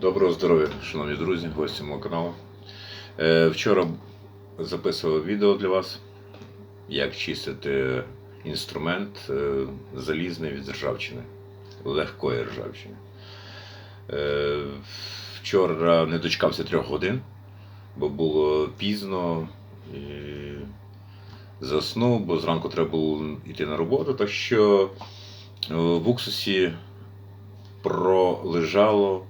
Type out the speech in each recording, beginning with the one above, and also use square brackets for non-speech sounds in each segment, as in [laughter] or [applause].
Доброго здоров'я, шановні друзі, гості мого каналу. Е, Вчора записував відео для вас, як чистити інструмент е, залізний від ржавчини, легкої ржавчини. Е, Вчора не дочекався трьох годин, бо було пізно і заснув, бо зранку треба було йти на роботу. Так що в уксусі пролежало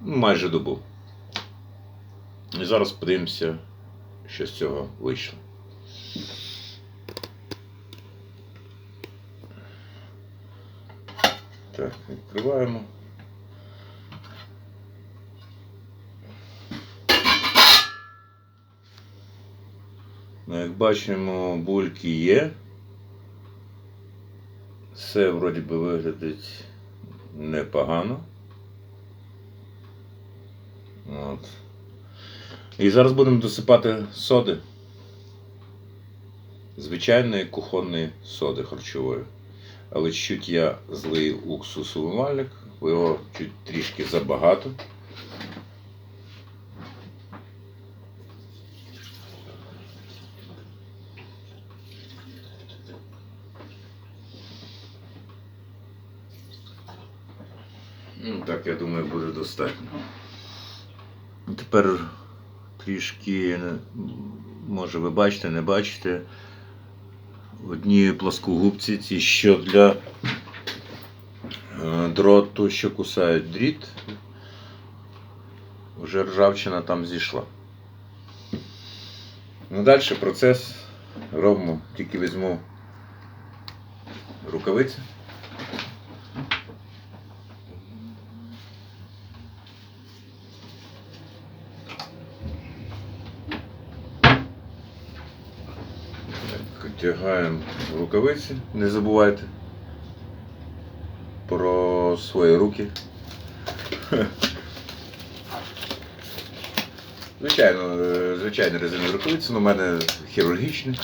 майже добу. І зараз подивимося, що з цього вийшло. Так, відкриваємо. Ну, як бачимо, бульки є. Все вроді би виглядить непогано. От. І зараз будемо досипати соди. Звичайної кухонної соди харчової. Але чуть я злий уксус умивальник, бо його чуть трішки забагато. Ну, так, я думаю, буде достатньо. Тепер трішки, може ви бачите, не бачите, одні плоскогубці, ці що для е, дроту, що кусають дріт, вже ржавчина там зійшла. Ну, далі процес робимо, тільки візьму рукавиці. Одягаємо рукавиці, не забувайте про свої руки. [laughs] Звичайно, е, звичайні резинові рукавиці, але у мене хірургічні.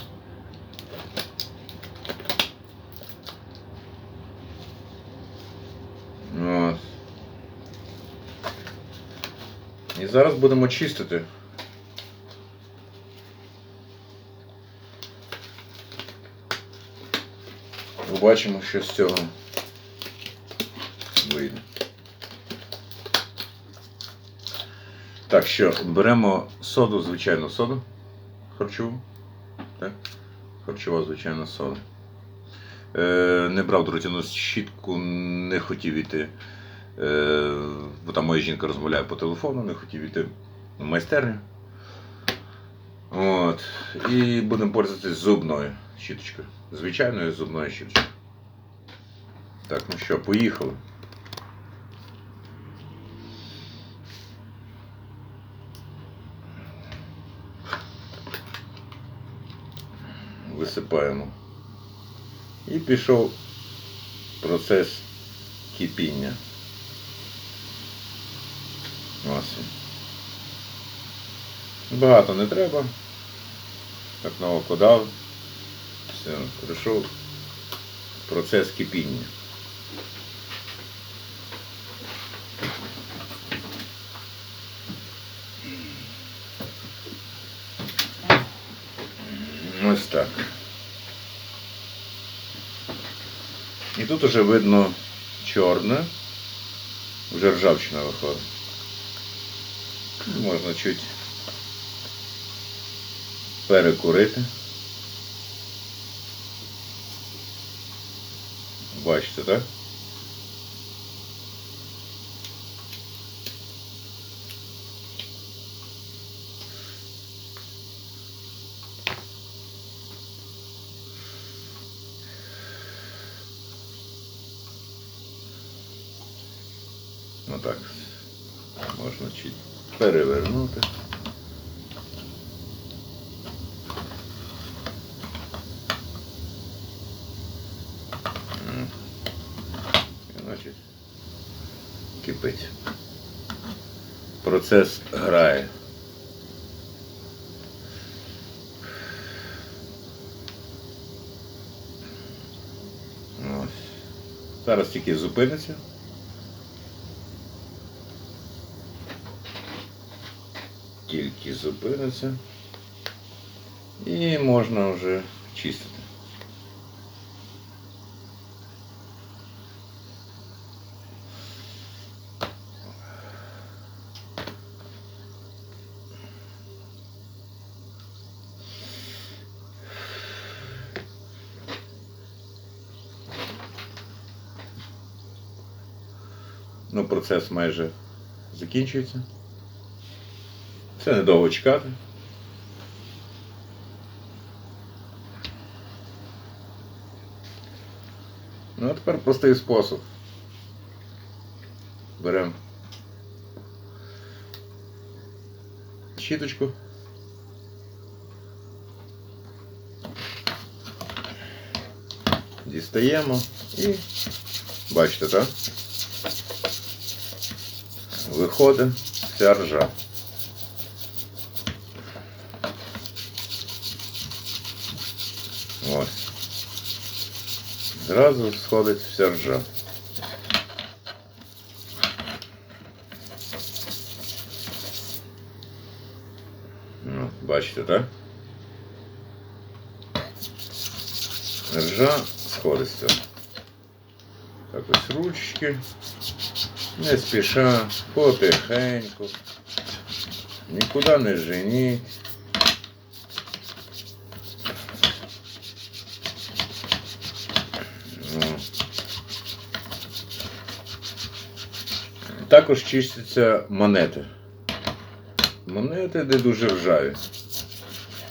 І зараз будемо чистити. Побачимо, що з цього вийде. Так що беремо соду, звичайну соду харчову. Так? Харчова звичайна сода. Е, не брав дротяну щітку, не хотів іти. Е, бо там моя жінка розмовляє по телефону, не хотів іти в майстерню. От. І будемо пользуватися зубною щіточкою. Звичайною зубною щіточкою. Так, ну що, поїхали. Висипаємо. І пішов процес кипіння. Ось. Багато не треба. Так на око дав. Все, прийшов процес кипіння. Ось так. І тут уже видно чорне, вже ржавчина виходить. Можна чуть перекурити. Бачите, так? Отак. Можна чуть перевернути. Значить, кипить. Процес грає. Ось. Зараз тільки зупиниться. Тільки зупиниться, і можна вже чистити. Ну, процес майже закінчується. Це недовго чекати. Ну, а тепер простий спосіб. Беремо щіточку. Дістаємо і бачите, так? Виходить вся ржа. Зразу сходить вся ржа. Ну, бачите, так? Ржа сходиться. Так ось ручки. Не спіша, потихеньку. Нікуди не женіть. Також чистяться монети. Монети, де дуже ржаві.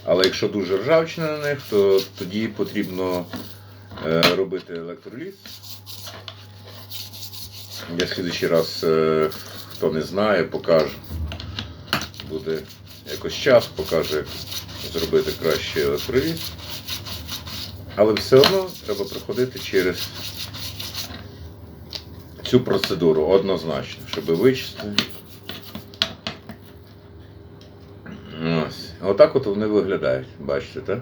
Але якщо дуже ржавчина на них, то тоді потрібно е, робити електроліз. Я слідчий раз, е, хто не знає, покажу. Буде якось час, покажу, як зробити краще електроліз. Але все одно треба проходити через цю процедуру однозначно, щоб вичистити. Ось. Отак от вони виглядають. Бачите, так?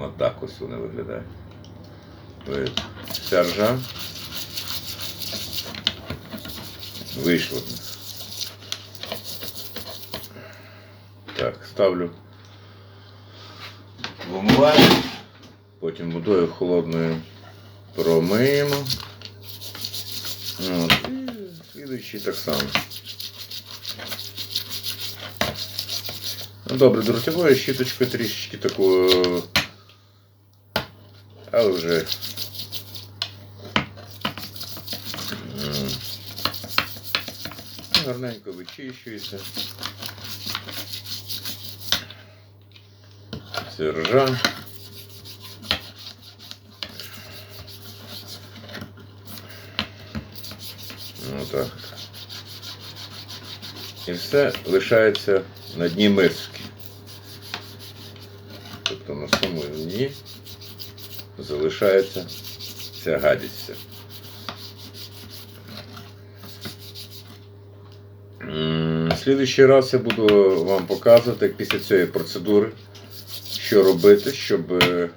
Отак ось вони виглядають. Видно. Вся ржа вийшла в них. Так, ставлю в омивальник, потім водою холодною промиємо. От. І слідуючий так само. Ну, добре, дротовою щіточкою трішечки такою, але вже м, гарненько вичищується. Це. Ну. І все лишається на дні миски. Тобто на самому дні залишається ця гадість. Слідуючий раз я буду вам показувати, після цієї процедури, що робити, щоб е,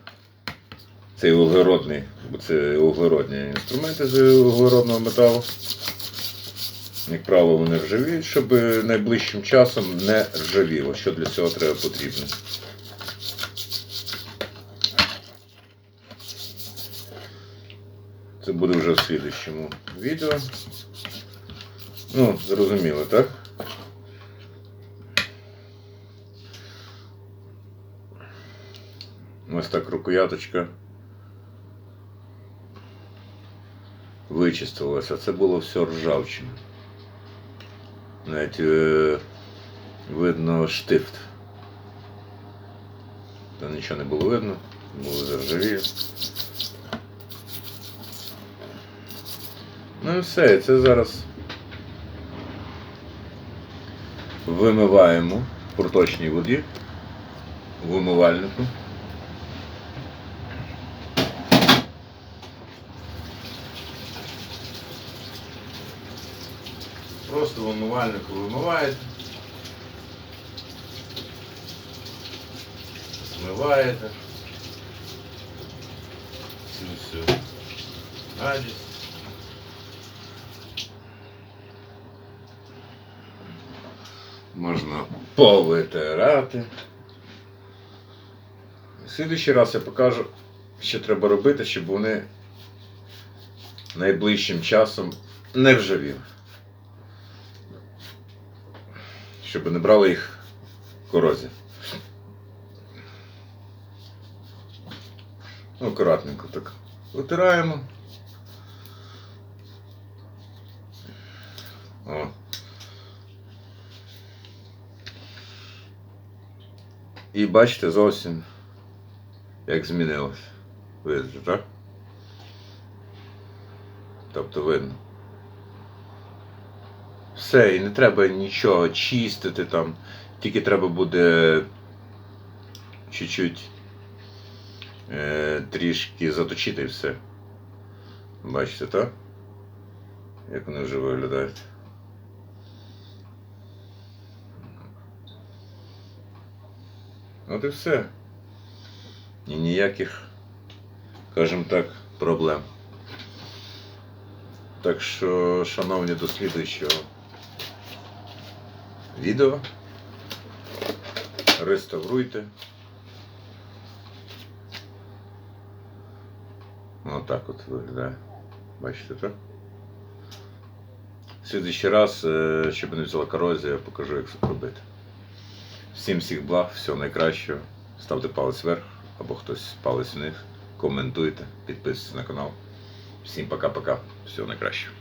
цей углеродний, бо це углеродні інструменти з углеродного металу. Як правило, вони ржавіють, щоб найближчим часом не ржавіло. Що для цього треба потрібно? Це буде вже в слідчому відео. Ну, зрозуміло, так? Ось так рукояточка вичистилася. Це було все ржавчина. Навіть е, видно штифт. Та нічого не було видно, було заржавіло. Ну і все, це зараз вимиваємо в проточній воді в умивальнику. Просто в умивальнику вимиваєте. Змиваєте. Цю всю гадість. Можна повитирати. Слідуючий раз я покажу, що треба робити, щоб вони найближчим часом не вживіли. Щоб не брали їх корозія. Ну, акуратненько так. Витираємо. О. І бачите зовсім, як змінилось. Видите, так? Тобто видно. Все, і не треба нічого чистити там. Тільки треба буде чуть-чуть е, трішки заточити і все. Бачите, так? Як вони вже виглядають. От і все. І ніяких, скажімо так, проблем. Так що, шановні до слідуючого відео, реставруйте. Отак от виглядає. Бачите, так? Слідуючий раз, е, щоб не взяла корозія, покажу, як це робити. Всім всіх благ, всього найкращого. Ставте палець вверх або хтось палець вниз. Коментуйте, підписуйтесь на канал. Всім пока-пока. Всього найкращого.